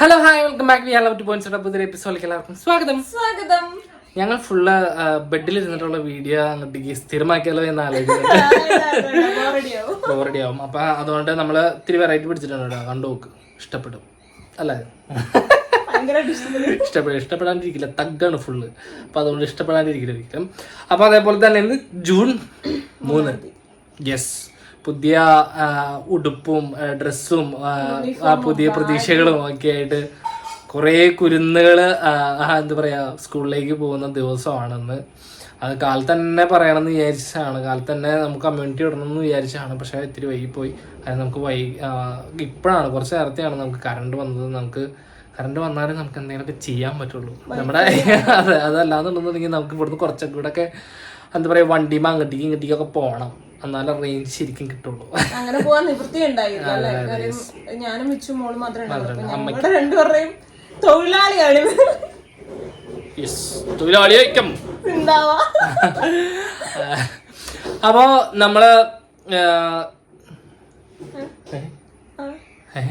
Hello hi welcome back we hello to point പുതിയ എപ്പിസോഡിലേക്ക് എല്ലാവർക്കും സ്വാഗതം. സ്വാഗതം. ഞങ്ങൾ ഫുള്ള് ബെഡിൽ ഇരുന്നിട്ടുള്ള വീഡിയോ അങ്ങോട്ടേക്ക് സ്ഥിരമാക്കിയാലോ എന്ന് ആലോചിക്കുന്നത് ആവും. അപ്പൊ അതുകൊണ്ട് നമ്മൾ ഇത്തിരി വെറൈറ്റി പിടിച്ചിട്ടുണ്ട് കേട്ടോ. കണ്ടു നോക്ക്. ഇഷ്ടപ്പെടും. അല്ലേ? ഇഷ്ടപ്പെടും. ഇഷ്ടപ്പെടാണ്ടിരിക്കില്ല. തഗ്ഗാണ് ഫുള്ള് അപ്പൊ അതുകൊണ്ട് ഇഷ്ടപ്പെടാണ്ടിരിക്കില്ല ഒരിക്കലും. അപ്പൊ അതേപോലെ തന്നെ ഇന്ന് ജൂൺ മൂന്ന്. യെസ് പുതിയ ഉടുപ്പും ഡ്രസ്സും പുതിയ പ്രതീക്ഷകളും ഒക്കെ ആയിട്ട് കുറേ ആ, എന്താ പറയാ സ്കൂളിലേക്ക് പോകുന്ന ദിവസമാണെന്ന്. അത് കാലത്ത് തന്നെ പറയണമെന്ന് വിചാരിച്ചാണ് കാലത്ത് തന്നെ നമുക്ക് കമ്മ്യൂണിറ്റി ഇടണം എന്ന് വിചാരിച്ചാണ് പക്ഷേ ഇത്തിരി വൈകിപ്പോയി. അത് നമുക്ക് വൈ ഇപ്പോഴാണ്. കുറച്ച് നേരത്തെയാണ് നമുക്ക് കറണ്ട് വന്നത്. നമുക്ക് കറണ്ട് വന്നാലും നമുക്ക് എന്തെങ്കിലുമൊക്കെ ചെയ്യാൻ പറ്റുള്ളൂ. നമ്മുടെ അതെ അതല്ലാന്നുണ്ടെന്നുണ്ടെങ്കിൽ നമുക്ക് ഇവിടുന്ന് കുറച്ചൊക്കെ കൂടെ ഒക്കെ എന്താ പറയുക വണ്ടിമ അങ്ങോട്ടേക്ക് ഇങ്ങോട്ടേക്കൊക്കെ പോകണം. എന്നാലേ റേഞ്ച് ശരിക്കും കിട്ടുള്ളൂ. അങ്ങനെ പോവാൻ നിവൃത്തി ഉണ്ടായിരുന്നു ഞാനും മിച്ചു മോളും മാത്രമേ രണ്ടുപേരുടെയും തൊഴിലാളിയാണ് യെസ് തൊഴിലാളിയായിരിക്കും അപ്പോ അപ്പോൾ നമ്മൾ.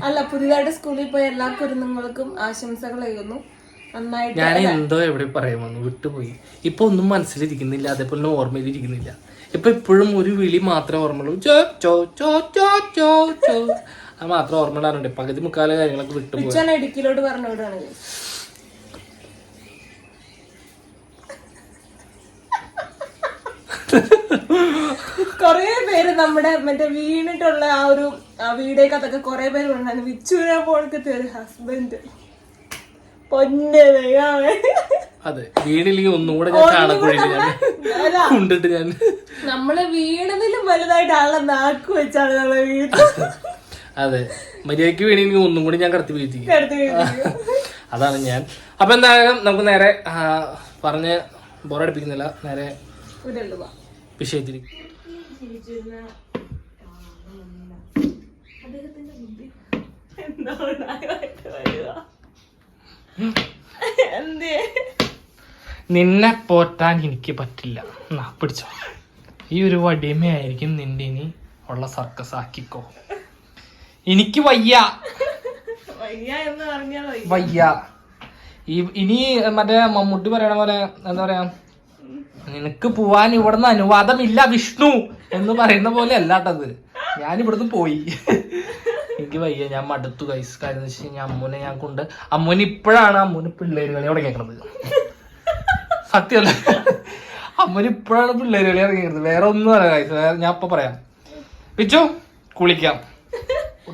അല്ല പുതിയതായിട്ട് സ്കൂളിൽ പോയ എല്ലാ കുരുന്നുങ്ങൾക്കും ആശംസകൾ എഴുതുന്നു. നന്നായിട്ട് ഞാൻ എന്തോ എവിടെ പറയാമെന്ന് വിട്ടുപോയി. ഇപ്പൊ ഒന്നും മനസ്സിലിരിക്കുന്നില്ല. അതേപോലെ ഓർമ്മയിലിരിക്കുന്നില്ല. ഇപ്പൊ ഇപ്പോഴും ഒരു വിളി മാത്രമേ ഓർമ്മയുള്ളൂ. ചോ ചോ ചോ ചോ ചോ ചോ. അത് മാത്രം ഓർമ്മ ഉണ്ടാകുന്നുണ്ട് പകുതി മുക്കാല കാര്യങ്ങളൊക്കെ വിട്ടുപോയി പറഞ്ഞു കൊറേ പേര് നമ്മുടെ മറ്റേ വീണിട്ടുള്ള ആ ഒരു വീടേക്കകത്തൊക്കെ കൊറേ പേര് ഉണ്ടായിരുന്നു വിച്ചുവിനെ പോലത്തെ ഒരു ഹസ്ബൻഡ് പൊന്നെ ദൈവമേ. അതെ വീണില്ലെങ്കിൽ ഒന്നുകൂടെ ഞാൻ ചാണക്കുഴിയിൽ ഞാൻ കൊണ്ടിട്ട് ഞാൻ നമ്മൾ വീണതിലും വലുതായിട്ട് ആളെ നാക്ക് വെച്ചാണ് നമ്മളെ വീട്ടിൽ അതെ മര്യാദയ്ക്ക് വീണെങ്കിൽ ഒന്നും കൂടി ഞാൻ കടത്തി വീഴ്ത്തിക്കും. അതാണ് ഞാൻ. അപ്പൊ എന്തായാലും നമുക്ക് നേരെ പറഞ്ഞ് ബോറടിപ്പിക്കുന്നില്ല. നേരെ ഇവിടെയുള്ളൂ വാ. ബുദ്ധി? എന്തേ നിന്നെ പോറ്റാൻ എനിക്ക് പറ്റില്ല. എന്നാ പിടിച്ചോ. ഈ ഒരു വടിമയായിരിക്കും നിന്റെ ഇനി ഉള്ള സർക്കസ് ആക്കിക്കോ. എനിക്ക് വയ്യ. വയ്യ. ഈ ഇനി മറ്റേ മമ്മൂട്ടി പറയണ പോലെ എന്താ പറയാ? നിനക്ക് പോവാൻ ഇവിടുന്ന് അനുവാദമില്ല വിഷ്ണു എന്ന് പറയുന്ന പോലെ അല്ലാട്ടത്. ഞാൻ ഇവിടുന്ന് പോയി. എനിക്ക് വയ്യ ഞാൻ മടുത്തു കൈസ് കാര്യം വെച്ച് കഴിഞ്ഞാൽ അമ്മൂനെ ഞാൻ കൊണ്ട് അമ്മൂന് ഇപ്പോഴാണ് അമ്മൂന് പിള്ളേര് കളി തുടങ്ങിയേക്കണത് സത്യമല്ല അമ്മൂന് ഇപ്പോഴാണ് പിള്ളേര് കളി തുടങ്ങിയത് വേറെ ഒന്നും അല്ല കൈസ് വേറെ ഞാൻ ഇപ്പൊ പറയാം. പിച്ചു കുളിക്കാം.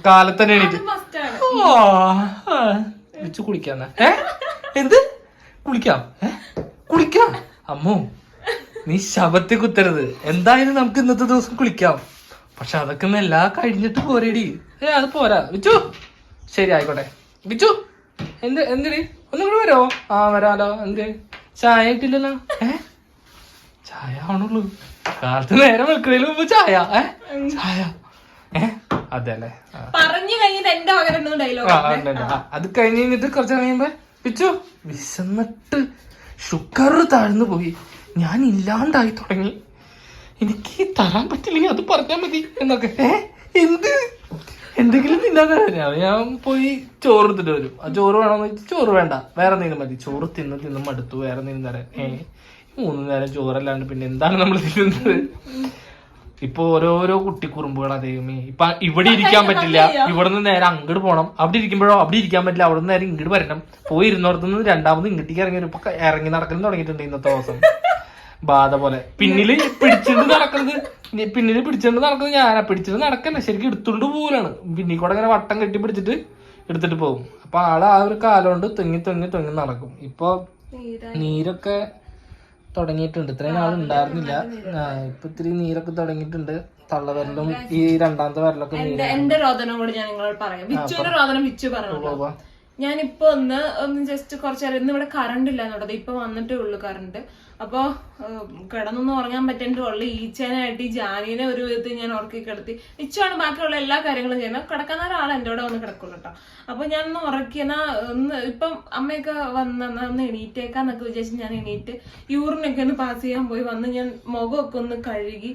കാലത്ത് തന്നെ എണീറ്റ്. മസ്റ്റാണ് വിളിച്ചു കുളിക്കാന്ന ഏ? എന്ത്? കുളിക്കാം. ഏ? കുളിക്കാം. അമ്മോ നീ ശബത്തിൽ കുത്തരുത്. എന്തായാലും നമുക്ക് ഇന്നത്തെ ദിവസം കുളിക്കാം. പക്ഷെ അതൊക്കെ ഒന്ന് എല്ലാ കഴിഞ്ഞിട്ട് പോരേടി. ഏ അത് പോരാ. വിച്ചു ശരി ആയിക്കോട്ടെ. വിച്ചു എന്ത് എന്തിടി ഒന്നും കൂടെ വരോ? ആ വരാലോ. എന്ത്? ചായ ഇട്ടില്ലല്ലോ? ഏ? ചായ ആണുള്ളൂ കാലത്ത് നേരം വെക്കുന്നതിന് മുമ്പ് ചായ. ഏ? ചായ. ഏ? അതെ അല്ലേ പറഞ്ഞു കഴിഞ്ഞിട്ട് എന്റെ ഡയലോഗ്. അത് കഴിഞ്ഞ് കഴിഞ്ഞിട്ട് കുറച്ച് കഴിയുമ്പോ പിച്ചു വിശന്നിട്ട് ഷുഗർ താഴ്ന്നു പോയി. ഞാൻ ഇല്ലാണ്ടായി തുടങ്ങി. എനിക്ക് തരാൻ പറ്റില്ലെങ്കിൽ അത് പറഞ്ഞാൽ മതി എന്നൊക്കെ. ഏ? എന്ത്? എന്തെങ്കിലും തിന്നാൻ തരാം. ഞാൻ പോയി ചോറ് എടുത്തിട്ട് വരും. ആ ചോറ് വേണമെന്ന് വെച്ചാൽ ചോറ് വേണ്ട. വേറെ എന്തെങ്കിലും മതി. ചോറ് തിന്ന് തിന്ന് മടുത്തു. വേറെ എന്തെങ്കിലും തരാം. ഏ? മൂന്ന് നേരം ചോറല്ലാണ്ട് പിന്നെ എന്താണ് നമ്മൾ തിന്നുന്നത്? ഇപ്പൊ ഓരോരോ കുട്ടി കുറുമ്പുകളാ ദൈവമേ ഇപ്പൊ ഇവിടെ ഇരിക്കാൻ പറ്റില്ല. ഇവിടെ നിന്ന് നേരെ അങ്ങോട്ട് പോകണം അവിടെ ഇരിക്കുമ്പോഴോ അവിടെ ഇരിക്കാൻ പറ്റില്ല. അവിടെ നിന്ന് നേരെ ഇങ്ങോട്ട് വരണം. പോയി ഇരുന്നോടത്തുനിന്ന് രണ്ടാമത് ഇങ്ങോട്ടേക്ക് ഇറങ്ങി ഇറങ്ങി നടക്കലും തുടങ്ങിയിട്ടുണ്ട് ഇന്നത്തെ ദിവസം. ബാധ പോലെ. പിന്നിൽ പിടിച്ചിട്ട് നടക്കുന്നത് പിന്നിൽ പിടിച്ചിട്ട് നടക്കുന്നത് ഞാനാ. പിടിച്ചിട്ട് നടക്കല്ല. ശരിക്കും എടുത്തോണ്ട് പോലാണ് പിന്നിൽ കൂടെ ഇങ്ങനെ വട്ടം കെട്ടി പിടിച്ചിട്ട് എടുത്തിട്ട് പോകും. അപ്പൊ ആൾ ആ ഒരു കാലം കൊണ്ട് തൊങ്ങി തൊങ്ങി തൊങ്ങി നടക്കും. ഇപ്പൊ നീരൊക്കെ തുടങ്ങിയിട്ടുണ്ട്. ഇത്രയും നാൾ ഉണ്ടായിരുന്നില്ല. ഇപ്പൊ ഇത്തിരി നീരൊക്കെ തുടങ്ങിയിട്ടുണ്ട്. തള്ളവരലും ഈ രണ്ടാമത്തെ വരലൊക്കെ എന്റെ രോദനം കൂടി ഞാൻ നിങ്ങളോട് പറയാം. വിച്ചുവിന്റെ രോദനം വിച്ചു പറഞ്ഞു ഞാൻ ഞാനിപ്പോ ഒന്ന് ഒന്ന് ജസ്റ്റ് കുറച്ച് നേരം ഇന്ന് ഇവിടെ കറണ്ട് ഇല്ല എന്നുള്ളത് ഇപ്പൊ വന്നിട്ടേ ഉള്ളു കറണ്ട് അപ്പൊ കിടന്നൊന്നും ഉറങ്ങാൻ പറ്റേണ്ട ഉള്ളു ഈച്ചേനായിട്ട് ഈ ജാനീനെ ഒരു വിധത്തിൽ ഞാൻ ഉറക്കി കിടത്തി. ഇച്ചാണ് ബാക്കിയുള്ള എല്ലാ കാര്യങ്ങളും ചെയ്യുന്നത്. കിടക്കുന്ന ഒരാൾ എന്റെ കൂടെ വന്ന് കിടക്കുള്ളൂ കേട്ടോ അപ്പൊ ഞാൻ ഒന്ന് ഉറക്കിയെന്നാ ഒന്ന് ഇപ്പം അമ്മയൊക്കെ വന്ന് ഒന്ന് എണീറ്റേക്കാന്നൊക്കെ വിചാരിച്ച് ഞാൻ എണീറ്റ് യൂറിനൊക്കെ ഒന്ന് പാസ് ചെയ്യാൻ പോയി വന്ന് ഞാൻ മുഖമൊക്കെ ഒന്ന് കഴുകി.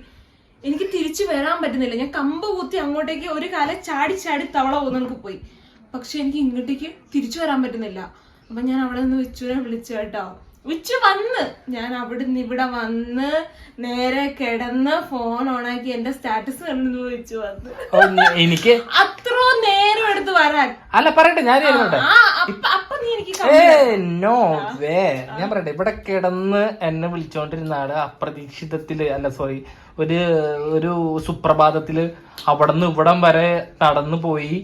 എനിക്ക് തിരിച്ചു വരാൻ പറ്റുന്നില്ല. ഞാൻ കമ്പ് കുത്തി അങ്ങോട്ടേക്ക് ഒരു കാലം ചാടി ചാടി തവള പോകുന്നവർക്ക് പോയി. പക്ഷെ എനിക്ക് ഇങ്ങോട്ടേക്ക് തിരിച്ചു വരാൻ പറ്റുന്നില്ല. അപ്പൊ ഞാൻ അവിടെ നിന്ന് വിച്ചുവിനെ വിളിച്ചു കേട്ടോ. വിച്ചു വന്ന്. ഞാൻ അവിടുന്ന് ഇവിടെ വന്ന് നേരെ കിടന്ന് ഫോൺ ഓണാക്കി എന്റെ സ്റ്റാറ്റസ് കണ്ടു ചോദിച്ചു വന്ന്. എനിക്ക്? അത്ര നേരം എടുത്ത് വരാൻ. അല്ല പറയട്ടെ ഞാൻ അപ്പ നീ എനിക്ക് നോ വേ ഞാൻ പറയട്ടെ ഇവിടെ കിടന്ന് എന്നെ വിളിച്ചോണ്ടിരുന്ന ആൾ അപ്രതീക്ഷിതത്തിൽ അല്ല സോറി ഒരു ഒരു സുപ്രഭാതത്തിൽ അവിടുന്ന് ഇവിടം വരെ നടന്നു പോയി.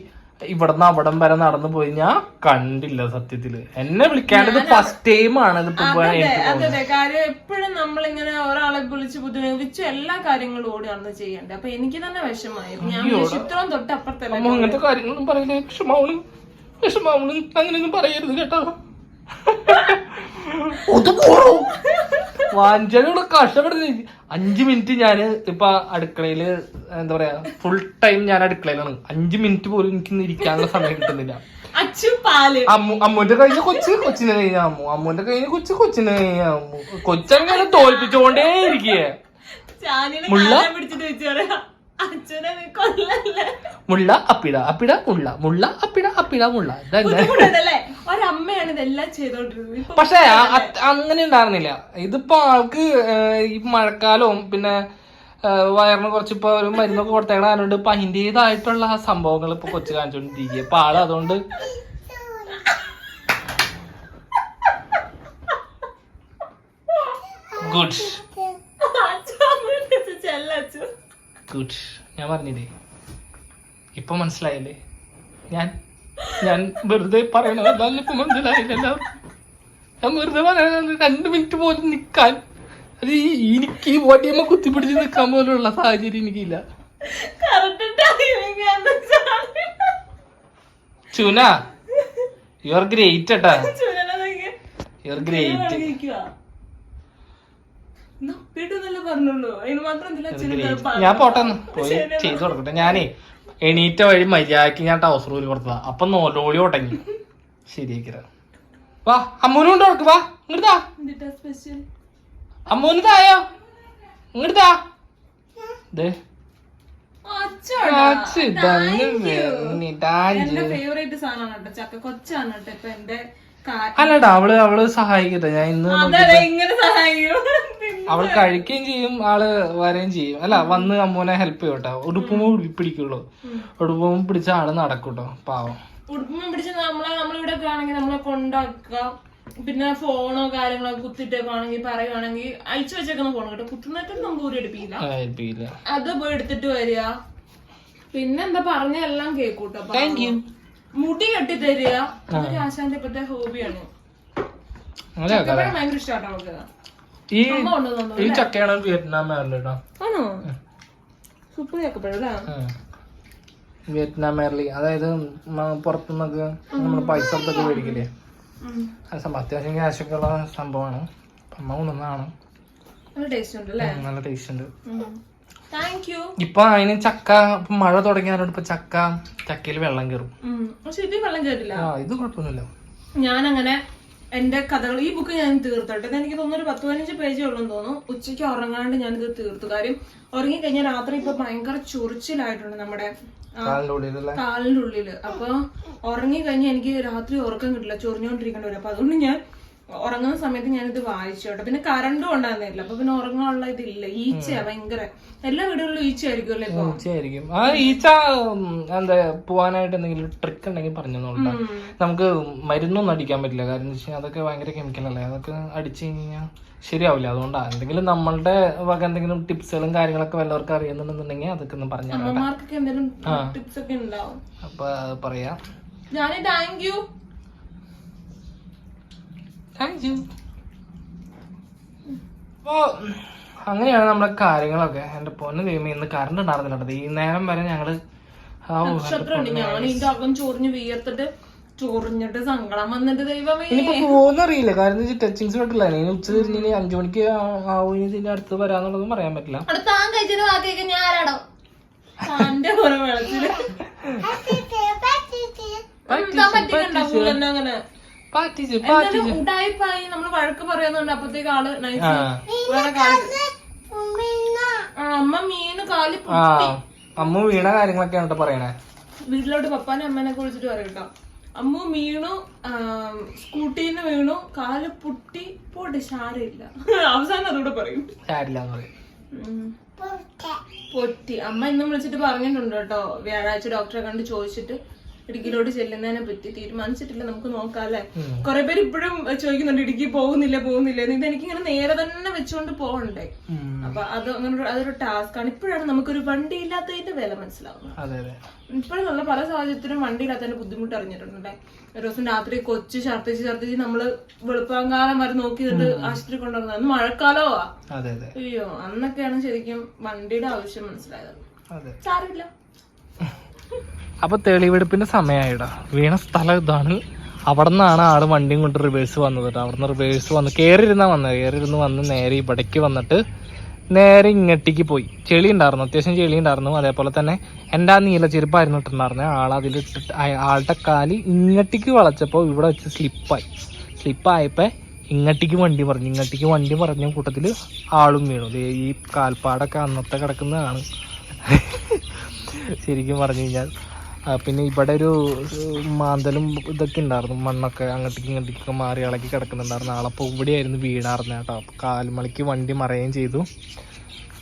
ഇവിടുന്ന് അവിടം വരെ നടന്നു പോയി ഞാൻ കണ്ടില്ല സത്യത്തിൽ. എന്നെ വിളിക്കാണ്ടത് ഫസ്റ്റ് ടൈം ആണ് അതെ കാര്യം എപ്പോഴും നമ്മളിങ്ങനെ ഒരാളെ വിളിച്ച് ബുദ്ധിമുട്ടിച്ചു എല്ലാ കാര്യങ്ങളും ഓടി നടന്ന് ചെയ്യണ്ടേ. അപ്പൊ എനിക്ക് തന്നെ വിഷമായി. ഞാൻ ഇത്രയും തൊട്ട് അപ്പുറത്തല്ല അങ്ങനത്തെ കാര്യങ്ങളൊന്നും പറയില്ല? വിഷമാവണം. വിഷമാവണം. അങ്ങനെയൊന്നും പറയരുത് കേട്ടോ. വാഞ്ചനോട് കഷ്ടപ്പെടുന്ന അഞ്ചു മിനിറ്റ് ഞാൻ ഇപ്പൊ അടുക്കളയിൽ എന്താ പറയാ ഫുൾ ടൈം ഞാൻ അടുക്കളയിലാണ്. അഞ്ചു മിനിറ്റ് പോലും എനിക്ക് ഇരിക്കാനുള്ള സമയം കിട്ടുന്നില്ല. അമ്മുന്റെ കഴിഞ്ഞ കൊച്ച് കൊച്ചിനെ കഴിഞ്ഞ അമ്മു. അമ്മുന്റെ കഴിഞ്ഞ കൊച്ച് കൊച്ചിനെ കഴിഞ്ഞ അമ്മു. കൊച്ചങ്ങനെ തോൽപ്പിച്ചുകൊണ്ടേ ഇരിക്കേ മുള്ള? മുള്ള അപ്പിട അപ്പിട മുള്ള മുള്ള അപ്പിട അപ്പിട മുള്ള. ഒരമ്മയാണ് ഇതെല്ലാം ചെയ്തോണ്ടിരുന്നത്. പക്ഷെ അങ്ങനെ ഉണ്ടായിരുന്നില്ല. ഇതിപ്പോ ആൾക്ക് ഈ മഴക്കാലവും പിന്നെ വയറിന് കുറച്ച് ഇപ്പൊ ഒരു മരുന്നൊക്കെ കൊടുത്തേക്കണതുകൊണ്ട് ഇപ്പൊ അതിന്റെതായിട്ടുള്ള സംഭവങ്ങൾ ഇപ്പൊ കൊച്ചു കാണിച്ചോണ്ടിരിക്കുക ഇപ്പൊ ആൾ അതുകൊണ്ട് ഗുഡ് ചെല്ലു. ഗുഡ് ഞാൻ പറഞ്ഞില്ലേ? ഇപ്പൊ മനസ്സിലായില്ലേ? ഞാൻ ഞാൻ വെറുതെ പറയണതല്ല ഇപ്പൊ മനസ്സിലായില്ലല്ലോ. ഞാൻ വെറുതെ പറയണത് രണ്ട് മിനിറ്റ് പോലും നിക്കാൻ. അത് എനിക്ക് ഈ ബോഡിയമ്മ കുത്തിപ്പിടിച്ച് നിക്കാൻ പോലുള്ള സാഹചര്യം എനിക്കില്ല. ചാനി. യു ആർ ഗ്രേറ്റ് ഏട്ടാ. യു ആർ ഗ്രേറ്റ് ഇരിക്കുവാ. നപ്പിട്ടെന്നല്ലേ പറഞ്ഞുള്ളൂ അതിന് മാത്രം എന്തിനാ അച്ഛനെ ഗ്രേറ്റ് ഞാൻ പോട്ടെന്ന് പോയി ചെയ്തു കൊടുക്കട്ടെ. ഞാനേ എണീറ്റ വഴി മര്യാദയ്ക്ക് ഞാൻ ടൗസർ ഊരി കൊടുത്തതാ. അപ്പൊ നോലോളി ഉടങ്ങി ശരിയാക്കിര വാ അമ്മൂനും കൊണ്ട് കൊടുക്ക്. വാ ഇങ്ങോട്ടാ അമ്മൂന് തായോ? ഇങ്ങോട്ടാ ഫേവറേറ്റ് സാധനമാണ് കേട്ടോ. ചക്ക കൊച്ചാണ് കേട്ടോ. ഇപ്പൊ എന്റെ അല്ലടാ അവൾ അവൾ സഹായിക്കട്ടെ. ഞാൻ ഇന്ന് അവൾ കഴിക്കുകയും ചെയ്യും ആൾ വരെയും ചെയ്യും. അല്ല വന്ന് അമ്മൂനെ ഹെൽപ്പ് ചെയ്യട്ടെ. ഉടുപ്പുമ്പോ പിടിക്കുള്ളൂ. ഉടുപ്പുമ്പോ പിടിച്ച ആൾ നടക്കൂട്ടോ പാവം. പിടിച്ച നമ്മളെ നമ്മളിവിടെ ഒക്കെ ആണെങ്കിൽ നമ്മളെ കൊണ്ടാക്കുക. പിന്നെ ഫോണോ കാര്യങ്ങളോ കുത്തിട്ടേക്കാണെങ്കിൽ പറയുവാണെങ്കിൽ അയച്ചു വെച്ചേക്കുന്ന ഫോൺ കേട്ടോ. കുത്തുന്നേറ്റം നമുക്ക് ഊരി എടുപ്പിക്കില്ല. അത് പോയി എടുത്തിട്ട് വരിക. പിന്നെന്താ പറഞ്ഞ എല്ലാം കേക്കൂട്ടോ താങ്ക് യു മുടി കെട്ടി തരിക അതൊരു ആശാന്റെ ഇപ്പത്തെ ഹോബിയാണ്. അങ്ങനെ ചക്കപ്പഴം ഭയങ്കര ഇഷ്ടമാട്ടോ അവൾക്ക് ഈ ഈ ചക്കയാണ് വിയറ്റ്നാം മേറിൽ കേട്ടോ ആണോ? സൂപ്പർ ചക്കപ്പഴം അല്ലേ? ഉം. വിയറ്റ്നാം മേറിലി അതായത് പുറത്തുനിന്നൊക്കെ നമ്മൾ പൈസ കൊടുത്തൊക്കെ മേടിക്കില്ലേ. അത് സംഭവം അത്യാവശ്യം ക്യാഷൊക്കെ ഉള്ള സംഭവമാണ്. അമ്മ കൊണ്ടുവന്നതാണ്. നല്ല ടേസ്റ്റ് ഉണ്ട്. ഇപ്പൊ അതിന് ചക്ക മഴ തുടങ്ങിയാലോട് ഇപ്പൊ ചക്ക ചക്കയിൽ വെള്ളം കയറും. പക്ഷെ ഇത് വെള്ളം കയറില്ല ഇത് കുഴപ്പമൊന്നുമില്ല. ഞാനങ്ങനെ എന്റെ കഥകൾ ഈ ബുക്ക് ഞാൻ തീർത്തോട്ടെ. എനിക്ക് തോന്നുന്നു ഒരു പത്ത് പതിനഞ്ച് പേജേ ഉള്ളെന്ന് തോന്നുന്നു. ഉച്ചയ്ക്ക് ഉറങ്ങാണ്ട് ഞാനിത് തീർത്തു. കാര്യം ഉറങ്ങി കഴിഞ്ഞാൽ രാത്രി ഇപ്പൊ ഭയങ്കര ചൊറിച്ചിലായിട്ടുണ്ട് നമ്മുടെ കാലിന്റെ ഉള്ളിൽ. അപ്പൊ ഉറങ്ങി കഴിഞ്ഞാൽ എനിക്ക് രാത്രി ഉറക്കം കിട്ടില്ല. ചൊറിഞ്ഞോണ്ടിരിക്കേണ്ടി വരും. അപ്പൊ അതുകൊണ്ട് ഞാൻ ഉറങ്ങുന്ന സമയത്ത് ഞാനിത് വായിച്ചു കേട്ടോ പിന്നെ കറണ്ടും ഉണ്ടായിരുന്നില്ല അപ്പൊ പിന്നെ ഉറങ്ങാനുള്ള ഇതില്ല. ഈച്ചയാ ഭയങ്കര. എല്ലാ വീടുകളിലും ഈച്ച ആയിരിക്കുമല്ലേ ഇപ്പൊ? ഈച്ചയായിരിക്കും. ആ ഈച്ച എന്താ പോവാനായിട്ട് എന്തെങ്കിലും ട്രിക്ക് ഉണ്ടെങ്കിൽ പറഞ്ഞു നമുക്ക് മരുന്നൊന്നും അടിക്കാൻ പറ്റില്ല. കാരണം വെച്ചാൽ അതൊക്കെ ഭയങ്കര കെമിക്കൽ അല്ലേ? അതൊക്കെ അടിച്ചു കഴിഞ്ഞാൽ ശരിയാവില്ല. അതുകൊണ്ടാ. എന്തെങ്കിലും നമ്മളുടെ വക എന്തെങ്കിലും ടിപ്സുകളും കാര്യങ്ങളൊക്കെ വല്ലവർക്കും അറിയുന്നുണ്ടെന്നുണ്ടെങ്കിൽ അതൊക്കെ ഒന്ന് പറഞ്ഞു അപ്പൊ പറയാ. ഞാൻ താങ്ക് യു താങ്ക് യു അപ്പോ അങ്ങനെയാണ് നമ്മുടെ കാര്യങ്ങളൊക്കെ. എന്റെ പൊന്ന് കഴിയുമ്പോ ഇന്ന് കറണ്ട് ഉണ്ടായിരുന്നില്ല ഈ നേരം വരെ ഞങ്ങൾ അകം ചൊറിഞ്ഞ് വീർത്തിട്ട് ചൊറിഞ്ഞിട്ട് സങ്കടം വന്നിട്ട് ദൈവമേ. ഇനിയിപ്പോ പോകുന്നറിയില്ല കാരണം ടച്ചിങ്സ് പെട്ടില്ല ഇനി ഉച്ച തിരിഞ്ഞ് ഇനി അഞ്ചു മണിക്ക് ആവും ഇനി ഇതിന്റെ അടുത്ത് വരാന്നുള്ളതും പറയാൻ പറ്റില്ല. താൻ ബാക്കിയൊക്കെ ഞാൻ ആരാടോ? തന്റെ വെള്ളത്തിൽ. അങ്ങനെ. പാറ്റിച്ച് എന്തായാലും ഉണ്ടായിപ്പായി നമ്മൾ വഴക്ക് പറയുന്നുണ്ട് അപ്പത്തേക്ക് ആൾ നൈസ് വേറെ കാൽ ആ, അമ്മ മീന് കാലി ആ അമ്മ വീണ കാര്യങ്ങളൊക്കെയാണ് കേട്ടോ പറയണേ. വീട്ടിലോട്ട് പപ്പാനെ അമ്മേനൊക്കെ വിളിച്ചിട്ട് പറയും കേട്ടോ അമ്മു വീണു സ്കൂട്ടിയിൽ നിന്ന് വീണു കാൽ പൊട്ടി പോട്ടെ ഷാരില്ല അവസാനം അതോടെ പറയും. എന്ന് പറയും. ഉം. പൊട്ടി. അമ്മ ഇന്നും വിളിച്ചിട്ട് പറഞ്ഞിട്ടുണ്ട് കേട്ടോ വ്യാഴാഴ്ച ഡോക്ടറെ കണ്ട് ചോദിച്ചിട്ട് ഇടുക്കിയിലോട്ട് ചെല്ലുന്നതിനെ പറ്റി തീരുമാനിച്ചിട്ടില്ല. നമുക്ക് നോക്കാല്ലേ? കുറെ പേര് ഇപ്പോഴും ചോദിക്കുന്നുണ്ട് ഇടുക്കി പോകുന്നില്ല പോകുന്നില്ല. ഇത് എനിക്കിങ്ങനെ നേരെ തന്നെ വെച്ചുകൊണ്ട് പോകണ്ടേ. അപ്പൊ അത് അങ്ങനെ അതൊരു ടാസ്ക് ആണ്. ഇപ്പോഴാണ് നമുക്കൊരു വണ്ടി ഇല്ലാത്തതിന്റെ വില മനസ്സിലാവുന്നത്. ഇപ്പോഴുള്ള പല സാഹചര്യത്തിലും വണ്ടി ഇല്ലാത്തതിന്റെ ബുദ്ധിമുട്ട് അറിഞ്ഞിട്ടുണ്ട്. ഒരു ദിവസം രാത്രി കൊച്ചു ഛർദ്ദിച്ച് ഛർദ്ദിച്ച് നമ്മൾ വെളുപ്പാങ്കാലം വരെ നോക്കിയിട്ട് ആശുപത്രി കൊണ്ടുവന്നത്. അന്ന് മഴക്കാലോ? അയ്യോ അന്നൊക്കെയാണ് ശരിക്കും വണ്ടിയുടെ ആവശ്യം മനസ്സിലായത്. സാരമില്ല. അപ്പൊ തെളിവെടുപ്പിന്റെ സമയമായിടാ വീണ സ്ഥലം ഇതാണ്. അവിടെ നിന്നാണ് ആൾ വണ്ടിയും കൊണ്ട് റിവേഴ്സ് വന്നത് കേട്ടോ അവിടെ നിന്ന് റിവേഴ്സ് വന്ന് കയറിയിരുന്നാ വന്നത് കയറിയിരുന്ന് വന്ന് നേരെ ഇവിടേക്ക് വന്നിട്ട് നേരെ ഇങ്ങട്ടേക്ക് പോയി. ചെളി ഉണ്ടായിരുന്നു അത്യാവശ്യം ചെളി ഉണ്ടായിരുന്നു അതേപോലെ തന്നെ എന്റെ ആ നീല ചെരുപ്പായിരുന്നു ഇട്ടിട്ടുണ്ടായിരുന്നത് ആൾ അയ- ആളുടെ കാൽ ഇങ്ങട്ടേക്ക് വളച്ചപ്പോൾ ഇവിടെ വെച്ച് സ്ലിപ്പായി സ്ലിപ്പായപ്പോൾ ഇങ്ങട്ടേക്ക് വണ്ടി പറഞ്ഞു ഇങ്ങട്ടേക്ക് വണ്ടി പറഞ്ഞ കൂട്ടത്തിൽ ആളും വീണു. ഈ കാൽപ്പാടൊക്കെ അന്നത്തെ കിടക്കുന്നതാണ്. ശരിക്കും പറഞ്ഞു കഴിഞ്ഞാൽ. പിന്നെ ഇവിടെ ഒരു മാന്തലും ഇതൊക്കെ ഉണ്ടായിരുന്നു. മണ്ണൊക്കെ അങ്ങോട്ടേക്ക് ഇങ്ങോട്ടേക്ക് മാറി ഇളക്കി കിടക്കുന്നുണ്ടായിരുന്നു. ആളപ്പോൾ ഇവിടെയായിരുന്നു വീണാർന്നത് കേട്ടോ. അപ്പോൾ വണ്ടി മറയുകയും ചെയ്തു.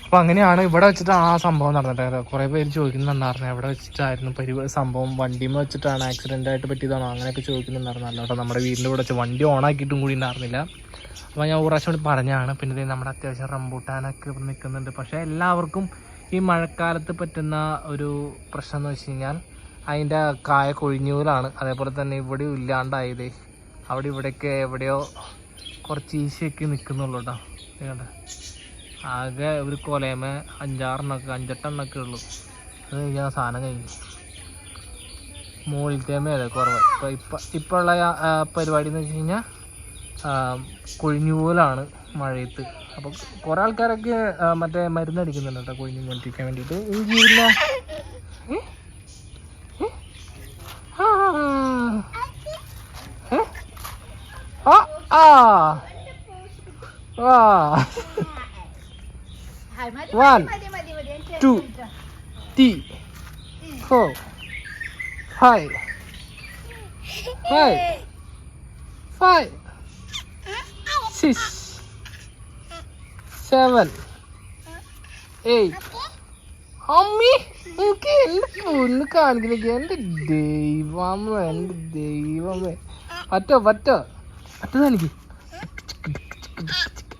അപ്പോൾ അങ്ങനെയാണ് ഇവിടെ വെച്ചിട്ട് ആ സംഭവം നടന്നിട്ട് കുറേ പേര് ചോദിക്കുന്നുണ്ടായിരുന്നു. എവിടെ വെച്ചിട്ടായിരുന്നു പരി സംഭവം? വണ്ടിമ വെച്ചിട്ടാണ് ആക്സിഡന്റ് ആയിട്ട് പറ്റിയതാണോ? അങ്ങനെയൊക്കെ ചോദിക്കുന്നുണ്ടായിരുന്നു. കേട്ടോ നമ്മുടെ വീടിന്റെ കൂടെ വെച്ച് വണ്ടി ഓണാക്കിയിട്ടും കൂടി ഉണ്ടായിരുന്നില്ല. അപ്പോൾ ഞാൻ ഒരു കൂടി പറഞ്ഞാണ് പിന്നെ നമ്മുടെ അത്യാവശ്യം റംബൂട്ടാനൊക്കെ നിൽക്കുന്നുണ്ട്. പക്ഷേ എല്ലാവർക്കും ഈ മഴക്കാലത്ത് പറ്റുന്ന ഒരു പ്രശ്നം എന്ന് വെച്ച് കഴിഞ്ഞാൽ അതിന്റെ കായ കൊഴിഞ്ഞൂലാണ്. അതേപോലെ തന്നെ ഇവിടെ ഇല്ലാണ്ടായത്. അവിടെ ഇവിടെയൊക്കെ എവിടെയോ കുറച്ച് ഈശയൊക്കെ നിൽക്കുന്നുള്ളൂ കേട്ടോ. ആകെ ഒരു കൊലയമേ അഞ്ചാറെണ്ണൊക്കെ അഞ്ചെട്ടെണ്ണൊക്കെ ഉള്ളൂ. അത് കഴിഞ്ഞാൽ സാധനം കഴിഞ്ഞു. മുകളിലത്തെ അതെ കുറവ്? ഇപ്പം ഇപ്പം ഇപ്പോൾ ഉള്ള പരിപാടി എന്ന് വെച്ച് കഴിഞ്ഞാൽ കൊഴിഞ്ഞുപോലാണ് മഴയത്ത്. അപ്പോൾ കുറേ ആൾക്കാരൊക്കെ മറ്റേ മരുന്നടിക്കുന്നുണ്ട് കേട്ടോ കൊഴിഞ്ഞു കൊണ്ടിരിക്കാൻ വേണ്ടിയിട്ട്. ഇഞ്ചിയില്ല ഏ? ഏ? ആ. ഏ? ആ ആ ആ One, two, three, four, five, five, five, six, seven, eight. അമ്മി എനിക്ക് എന്റെ പൊന്ന് കാണിക്കണേക്ക്. എന്റെ ദൈവമേ എന്റെ ദൈവമേ. പറ്റോ പറ്റോ? പറ്റോ എനിക്ക്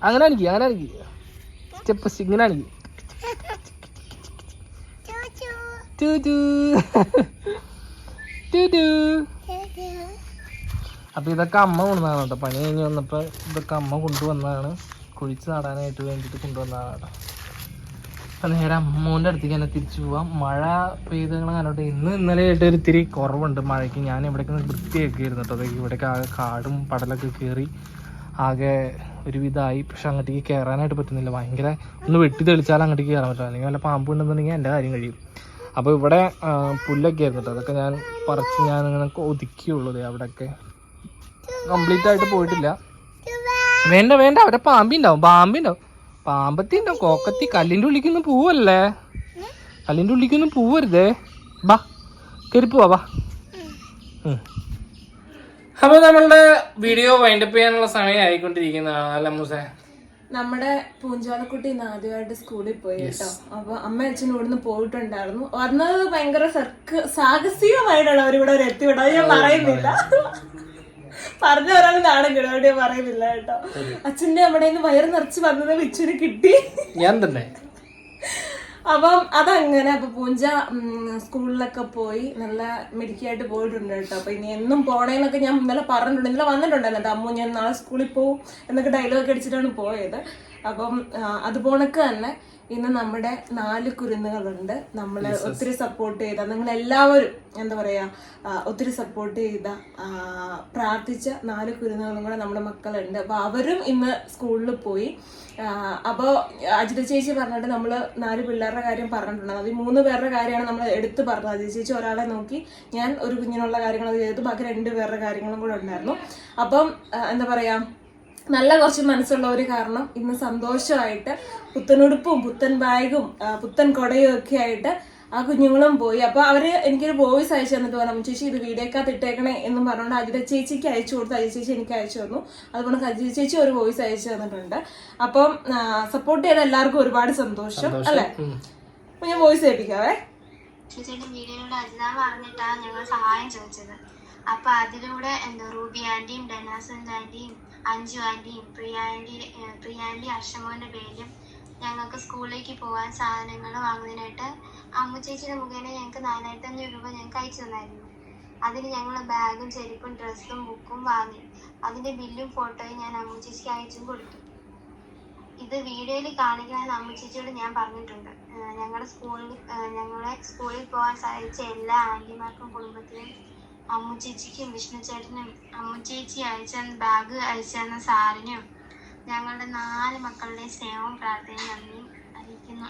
അങ്ങനെ എനിക്ക് അങ്ങനെ എനിക്ക് സ്റ്റെപ്പ് ഇങ്ങനെ എനിക്ക് അപ്പൊ ഇതൊക്കെ അമ്മ കൊണ്ടുവന്നതാണ് കേട്ടോ. പണി കഴിഞ്ഞ് വന്നപ്പോ ഇതൊക്കെ അമ്മ കൊണ്ടുവന്നതാണ്. കുഴിച്ച് നടാനായിട്ട് വേണ്ടിയിട്ട് കൊണ്ടുവന്നതാണ്. കേട്ടോ അപ്പൊ നേരെ അമ്മൂന്റെ അടുത്തേക്ക് തന്നെ തിരിച്ചു പോവാം. മഴ പെയ്തങ്ങൾ കണ്ടോട്ടെ? ഇന്ന് ഇന്നലെ ആയിട്ട് ഒരു ഇത്തിരി കുറവുണ്ട് മഴയ്ക്ക്. ഞാൻ ഇവിടേക്ക് വൃത്തിയാക്കിയിരുന്നു കേട്ടോ. അതൊക്കെ ഇവിടേക്ക് ആകെ കാടും പടലൊക്കെ കയറി ആകെ ഒരുവിധമായി പക്ഷെ അങ്ങോട്ടേക്ക് കയറാനായിട്ട് പറ്റുന്നില്ല. ഭയങ്കര ഒന്ന് വെട്ടി തെളിച്ചാൽ അങ്ങോട്ടേക്ക് കയറാൻ പറ്റില്ല. അല്ലെങ്കിൽ വല്ല പാമ്പ് ഉണ്ടെന്നുണ്ടെങ്കിൽ എന്റെ കാര്യം കഴിയും. അപ്പോൾ ഇവിടെ പുല്ലൊക്കെ ആയിരുന്നു അതൊക്കെ ഞാൻ പറിച്ച് ഞാൻ ഇങ്ങനെ ഒതുക്കിയുള്ളത് അവിടെയൊക്കെ. കംപ്ലീറ്റ് ആയിട്ട് പോയിട്ടില്ല. വേണ്ട വേണ്ട. അവിടെ പാമ്പിണ്ടാവും പാമ്പിണ്ടാവും. പാമ്പത്തി ഉണ്ടാവും കോക്കത്തി കല്ലിന്റെ ഉള്ളിക്കൊന്നും പോവല്ലേ? കല്ലിന്റെ ഉള്ളിക്കൊന്നും പോവരുതേ. ബാ കയറി പോവാ ബാ. അപ്പൊ നമ്മളുടെ വീഡിയോ വൈൻഡപ്പ് ചെയ്യാനുള്ള സമയം ആയിക്കൊണ്ടിരിക്കുന്നതാണ് അല്ല മൂസേ? നമ്മുടെ പൂഞ്ചോലക്കുട്ടി ഇന്ന് ആദ്യമായിട്ട് സ്കൂളിൽ പോയി കേട്ടോ. അപ്പൊ അമ്മ അച്ഛനും ഇവിടുന്ന് പോയിട്ടുണ്ടായിരുന്നു. വന്നത് ഭയങ്കര സർക്ക് സാഹസികമായിട്ടാണ് അവരിവിടെ ഒരു എത്തിവിടാ അത് ഞാൻ പറയുന്നില്ല. പറഞ്ഞ ഒരാൾ നാണം കിടവിടെ പറയുന്നില്ല കേട്ടോ. അച്ഛന്റെ അവിടെ നിന്ന് വയറ് നിറച്ച് വന്നത് വിച്ചൊരു കിട്ടി. ഞാൻ തന്നെ. അപ്പം അതങ്ങനെ അപ്പൊ പൂഞ്ച സ്കൂളിലൊക്കെ പോയി നല്ല മിടുക്കിയായിട്ട് പോയിട്ടുണ്ട് കേട്ടോ. അപ്പൊ ഇനി എന്നും പോണേന്നൊക്കെ ഞാൻ ഇന്നലെ പറഞ്ഞിട്ടുണ്ട്. ഇന്നലെ വന്നിട്ടുണ്ടായിരുന്നു. അമ്മു ഞാൻ നാളെ സ്കൂളിൽ പോവും എന്നൊക്കെ ഡയലോഗ് അടിച്ചിട്ടാണ് പോയത്. അപ്പം അതുപോലെ അതുപോണക്ക് തന്നെ ഇന്ന് നമ്മുടെ നാല് കുരുന്നുകളുണ്ട്. നമ്മളെ ഒത്തിരി സപ്പോർട്ട് ചെയ്ത നിങ്ങൾ എല്ലാവരും എന്താ പറയാ ഒത്തിരി സപ്പോർട്ട് ചെയ്ത പ്രാർത്ഥിച്ച നാല് കുരുന്നുകളും കൂടെ നമ്മുടെ മക്കളുണ്ട്. അപ്പൊ അവരും ഇന്ന് സ്കൂളിൽ പോയി. അപ്പോൾ അപ്പോ അജിത ചേച്ചി പറഞ്ഞിട്ട് നമ്മൾ നാല് പിള്ളേരുടെ കാര്യം പറഞ്ഞിട്ടുണ്ട് അത് ഈ മൂന്ന് പേരുടെ കാര്യമാണ് നമ്മൾ എടുത്ത് പറഞ്ഞത്. അജിത ചേച്ചി ഒരാളെ നോക്കി ഞാൻ ഒരു കുഞ്ഞിനുള്ള കാര്യങ്ങൾ അത് ചെയ്തു ബാക്കി രണ്ട് പേരുടെ കാര്യങ്ങളും കൂടെ ഉണ്ടായിരുന്നു. അപ്പം എന്താ പറയാ നല്ല കുറച്ച് മനസ്സുള്ള ഒരു കാരണം. ഇന്ന് സന്തോഷമായിട്ട് പുത്തനുടുപ്പും പുത്തൻ ബാഗും പുത്തൻ കൊടയും ഒക്കെ ആയിട്ട് ആ കുഞ്ഞുങ്ങളും പോയി. അപ്പൊ അവർ എനിക്കൊരു വോയിസ് അയച്ചു തന്നിട്ട് പറഞ്ഞു ചേച്ചി ഇത് വീഡിയോക്കകത്ത് ഇട്ടേക്കണേ എന്നും പറഞ്ഞുകൊണ്ട് അജിത ചേച്ചിക്ക് അയച്ചു കൊടുത്തു. അജിത ചേച്ചി എനിക്ക് അയച്ചു തന്നു. അതുകൊണ്ട് അജിത ചേച്ചി ഒരു വോയിസ് അയച്ചു തന്നിട്ടുണ്ട്. അപ്പം സപ്പോർട്ട് ചെയ്ത എല്ലാവർക്കും ഒരുപാട് സന്തോഷം അല്ലെ? അപ്പൊ ഞാൻ വോയിസ് ഏൽപ്പിക്കാവേ ചേച്ചിയുടെ വീഡിയോയിലൂടെ അജിത പറഞ്ഞിട്ടാണ് ഞങ്ങൾ സഹായം ചോദിച്ചത്. അപ്പൊ അതിലൂടെ എന്താ റൂബി ആന്റിയും ഡെനാസൻ ആന്റിയും അഞ്ജു ആന്റിയും പ്രിയ ഏഹ് പ്രിയ ആന്റി അർഷമോന്റെ പേരിലും ഞങ്ങൾക്ക് സ്കൂളിലേക്ക് പോകാൻ സാധനങ്ങൾ വാങ്ങുന്നതിനായിട്ട് അമ്മു ചേച്ചിയുടെ മുഖേന ഞങ്ങൾക്ക് നാലായിരത്തി അഞ്ഞൂറ് രൂപ ഞങ്ങൾക്ക് അയച്ചു തന്നായിരുന്നു. അതിന് ഞങ്ങൾ ബാഗും ചെരുപ്പും ഡ്രസ്സും ബുക്കും വാങ്ങി. അതിന്റെ ബില്ലും ഫോട്ടോയും ഞാൻ അമ്മു ചേച്ചിക്ക് അയച്ചും കൊടുത്തു. ഇത് വീഡിയോയിൽ കാണിക്കണമെന്ന് അമ്മു ചേച്ചിയോട് ഞാൻ പറഞ്ഞിട്ടുണ്ട്. ഞങ്ങളുടെ സ്കൂളിൽ ഞങ്ങളെ സ്കൂളിൽ പോകാൻ സഹായിച്ച എല്ലാ ആന്റിമാർക്കും കുടുംബത്തിനും അമ്മു ചേച്ചിക്കും വിഷ്ണു ചേട്ടനും അമ്മു ചേച്ചി അയച്ച ബാഗ് അയച്ചെന്ന സാറിനും ഞങ്ങളുടെ നാല് മക്കളുടെ സ്നേഹവും പ്രാർത്ഥനയും നന്ദിയും അറിയിക്കുന്നു.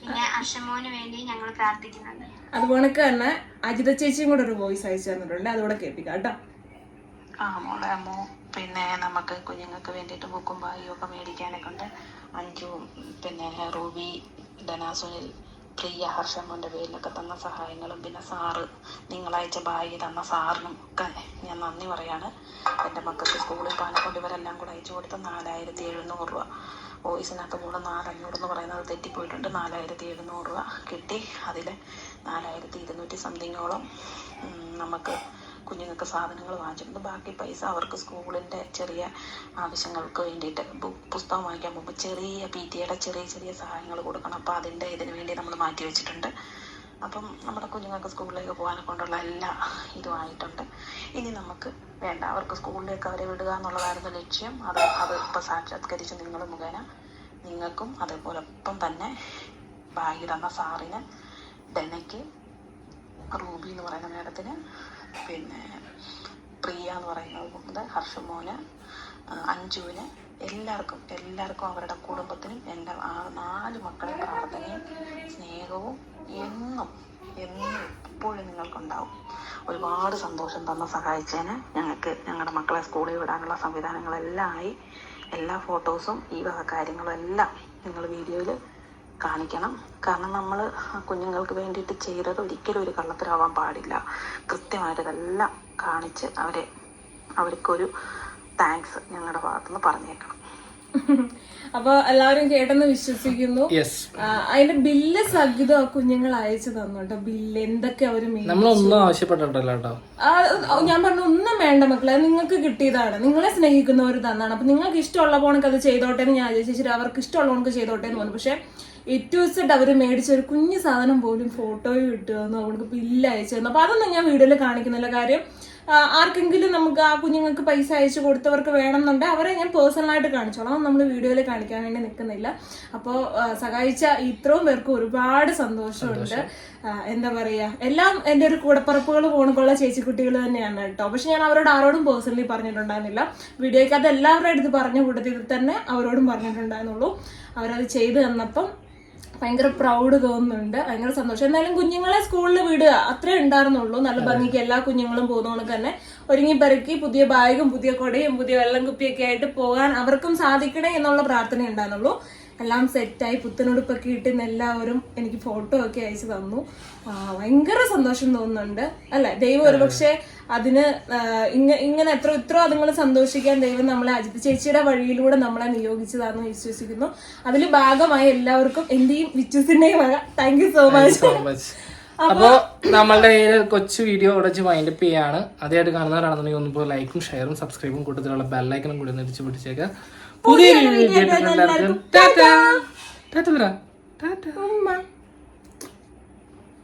പിന്നെ അഷമോന് വേണ്ടി ഞങ്ങൾ പ്രാർത്ഥിക്കുന്നുണ്ട്. അതുപോലെ തന്നെ അജിത ചേച്ചിയും കൂടെ ഒരു വോയിസ് അയച്ചു തന്നിട്ടുണ്ട്. അതുകൂടെ കേൾപ്പിക്കാം കേട്ടോ. ആ മോളെ അമ്മോ. പിന്നെ നമുക്ക് കുഞ്ഞുങ്ങൾക്ക് വേണ്ടിയിട്ട് ബുക്കും ബായും ഒക്കെ മേടിക്കാനൊക്കെ ഉണ്ട്. അഞ്ചു പിന്നെ റൂബി ധനാസുനിൽ പ്രിയ ഹർഷമ്മന്റെ പേരിലൊക്കെ തന്ന സഹായങ്ങളും പിന്നെ സാറ് നിങ്ങളയച്ച ബാഗ് തന്ന സാറിനും ഒക്കെ ഞാൻ നന്ദി പറയാണ്. എന്റെ മക്കൾക്ക് സ്കൂളിൽ പോകാനെക്കൊണ്ട് ഇവരെല്ലാം കൂടെ അയച്ചു കൊടുത്ത നാലായിരത്തി എഴുന്നൂറ് രൂപ. വോയിസിനകത്ത് കൂടെ നാലഞ്ഞൂറ് എന്ന് പറയുന്നത് തെറ്റിപ്പോയിട്ടുണ്ട്. നാലായിരത്തി എഴുന്നൂറ് രൂപ കിട്ടി. അതിൽ നാലായിരത്തി ഇരുന്നൂറ്റി സംതിങ്ങോളം നമുക്ക് കുഞ്ഞുങ്ങൾക്ക് സാധനങ്ങൾ വാങ്ങിച്ചിട്ടുണ്ട്. ബാക്കി പൈസ അവർക്ക് സ്കൂളിന്റെ ചെറിയ ആവശ്യങ്ങൾക്ക് വേണ്ടിയിട്ട് പുസ്തകം വാങ്ങിക്കാൻ പോകുമ്പോൾ ചെറിയ പി ടി എയുടെ ചെറിയ ചെറിയ സഹായങ്ങൾ കൊടുക്കണം. അപ്പോൾ അതിന്റെ ഇതിന് വേണ്ടി നമ്മൾ മാറ്റി വെച്ചിട്ടുണ്ട്. അപ്പം നമ്മുടെ കുഞ്ഞുങ്ങൾക്ക് സ്കൂളിലേക്ക് പോകാനെ കൊണ്ടുള്ള എല്ലാ ഇതുമായിട്ടുണ്ട് ഇനി നമുക്ക് വേണ്ട. അവർക്ക് സ്കൂളിലേക്ക് അവരെ വിടുക എന്നുള്ളതായിരുന്നു ലക്ഷ്യം. അത് അത് ഇപ്പം സാക്ഷാത്കരിച്ച് നിങ്ങൾ മുഖേന നിങ്ങൾക്കും അതേപോലെ ഒപ്പം തന്നെ ബാഗ് തന്ന സാറിന് ഡെനയ്ക്ക് റൂബി എന്ന് പറയുന്ന മേഡത്തിന് പിന്നെ പ്രിയ എന്ന് പറയുന്നത് ഹർഷമോന് ആ, അഞ്ജുവിന് എല്ലാവർക്കും എല്ലാവർക്കും അവരുടെ കുടുംബത്തിനും എന്റെ ആ നാല് മക്കളെ പ്രാർത്ഥനയും സ്നേഹവും എന്നും എന്നും എപ്പോഴും നിങ്ങൾക്കുണ്ടാവും. ഒരുപാട് സന്തോഷം തന്ന സഹായിച്ചതിന് ഞങ്ങൾക്ക് ഞങ്ങളുടെ മക്കളെ സ്കൂളിൽ വിടാനുള്ള സംവിധാനങ്ങളെല്ലാം ആയി. എല്ലാ ഫോട്ടോസും ഈ വക കാര്യങ്ങളും എല്ലാം നിങ്ങൾ വീഡിയോയിൽ കാണിക്കണം. കാരണം നമ്മൾ കുഞ്ഞുങ്ങൾക്ക് വേണ്ടിയിട്ട് ചെയ്തത് ഒരിക്കലും ഒരു കള്ളത്തരാവാൻ പാടില്ല. കൃത്യമായിട്ടതെല്ലാം കാണിച്ച് അവരെ അവർക്കൊരു താങ്ക്സ് ഞങ്ങളുടെ ഭാഗത്തുനിന്ന് പറഞ്ഞേക്കണം. അപ്പൊ എല്ലാവരും കേട്ടെന്ന് വിശ്വസിക്കുന്നു. അതിന്റെ ബില്ല് സഹിതം ആ കുഞ്ഞുങ്ങൾ അയച്ചു തന്നു കേട്ടോ. ബില്ല് എന്തൊക്കെ അവർ. നമ്മളൊന്നും ആവശ്യപ്പെട്ടിട്ടല്ല ഞാൻ പറഞ്ഞു ഒന്നും വേണ്ട മക്കളെ നിങ്ങൾക്ക് കിട്ടിയതാണ്. നിങ്ങളെ സ്നേഹിക്കുന്നവർ തന്നാണ്. അപ്പൊ നിങ്ങൾക്ക് ഇഷ്ടമുള്ള പോണക്ക് അത് ചെയ്തോട്ടെ എന്ന് ഞാൻ ചേച്ചി അവർക്ക് ഇഷ്ടമുള്ള പോണക്ക് ചെയ്തോട്ടെ എന്ന് പറഞ്ഞു. പക്ഷെ ഏറ്റവും അവർ മേടിച്ച ഒരു കുഞ്ഞു സാധനം പോലും ഫോട്ടോയും ഇട്ടുവന്നു അവൾക്ക് ബില്ല് അയച്ചു തന്നു. അപ്പൊ അതൊന്നും ഞാൻ വീഡിയോയിൽ കാണിക്കുന്നില്ല. കാര്യം ആർക്കെങ്കിലും നമുക്ക് ആ കുഞ്ഞുങ്ങൾക്ക് പൈസ അയച്ചു കൊടുത്തവർക്ക് വേണമെന്നുണ്ടെങ്കിൽ അവരെ ഞാൻ പേഴ്സണലായിട്ട് കാണിച്ചോളാം. നമ്മൾ വീഡിയോയിൽ കാണിക്കാൻ വേണ്ടി നിൽക്കുന്നില്ല. അപ്പോൾ സഹായിച്ച ഇത്രയും പേർക്ക് ഒരുപാട് സന്തോഷമുണ്ട്. എന്താ പറയുക എല്ലാം എന്റെ ഒരു കൂടപ്പറപ്പുകൾ പോണക്കുള്ള ചേച്ചിക്കുട്ടികൾ തന്നെയാണ് കേട്ടോ. പക്ഷെ ഞാൻ അവരോട് ആരോടും പേഴ്സണലി പറഞ്ഞിട്ടുണ്ടായിരുന്നില്ല. വീഡിയോയ്ക്കകത്ത് എല്ലാവരുടെ അടുത്ത് പറഞ്ഞ കൂട്ടത്തിൽ തന്നെ അവരോടും പറഞ്ഞിട്ടുണ്ടായിരുന്നുള്ളൂ. അവരത് ചെയ്തു തന്നപ്പം ഭയങ്കര പ്രൗഡ് തോന്നുന്നുണ്ട്. ഭയങ്കര സന്തോഷം. എന്തായാലും കുഞ്ഞുങ്ങളെ സ്കൂളിൽ വിടുക. അത്രേ ഉണ്ടായിരുന്നുള്ളൂ. നല്ല ഭംഗിക്ക് എല്ലാ കുഞ്ഞുങ്ങളും പോകുന്നതുകൊണ്ട് തന്നെ ഒരുങ്ങി പെറുക്കി പുതിയ ബാഗും പുതിയ കൊടയും പുതിയ വെള്ളം കുപ്പിയൊക്കെ ആയിട്ട് പോകാൻ അവർക്കും സാധിക്കണേ എന്നുള്ള പ്രാർത്ഥന ഉണ്ടായിരുന്നുള്ളൂ. എല്ലാം സെറ്റായി പുത്തനുടുപ്പൊക്കെ ഇട്ട് ഇന്ന് എല്ലാവരും എനിക്ക് ഫോട്ടോ ഒക്കെ അയച്ചു തന്നു. ഭയങ്കര സന്തോഷം തോന്നുന്നുണ്ട്. അല്ലെ? ദൈവം ഒരുപക്ഷെ അതിന് ഇങ്ങ- ഇങ്ങനെ എത്ര ഇത്ര അതുങ്ങൾ സന്തോഷിക്കാൻ ദൈവം നമ്മളെ അജിത് ചേച്ചിയുടെ വഴിയിലൂടെ നമ്മളെ നിയോഗിച്ചതാണെന്ന് വിശ്വസിക്കുന്നു. അതിൽ ഭാഗമായി എല്ലാവർക്കും എന്റെയും വിച്ചുസിന്റെയും വക. താങ്ക് യു സോ മച്ച് അപ്പോ നമ്മളുടെ ഈ കൊച്ചു വീഡിയോ അവിടെ വെച്ച് വൈൻഡപ്പ് ചെയ്യാണ്. ആദ്യമായിട്ട് കാണുന്നവരാണെന്നുണ്ടെങ്കിൽ ഒന്ന് ഇപ്പോൾ ലൈക്കും ഷെയറും സബ്സ്ക്രൈബും കൂട്ടത്തിലുള്ള ബെല്ലൈക്കനും കൂടി ഒന്ന് പിടിച്ചേക്കുക പിടിച്ചേക്കാം. പുതിയൊരു വീഡിയോ ടാറ്റ. ടാറ്റ. ടാറ്റ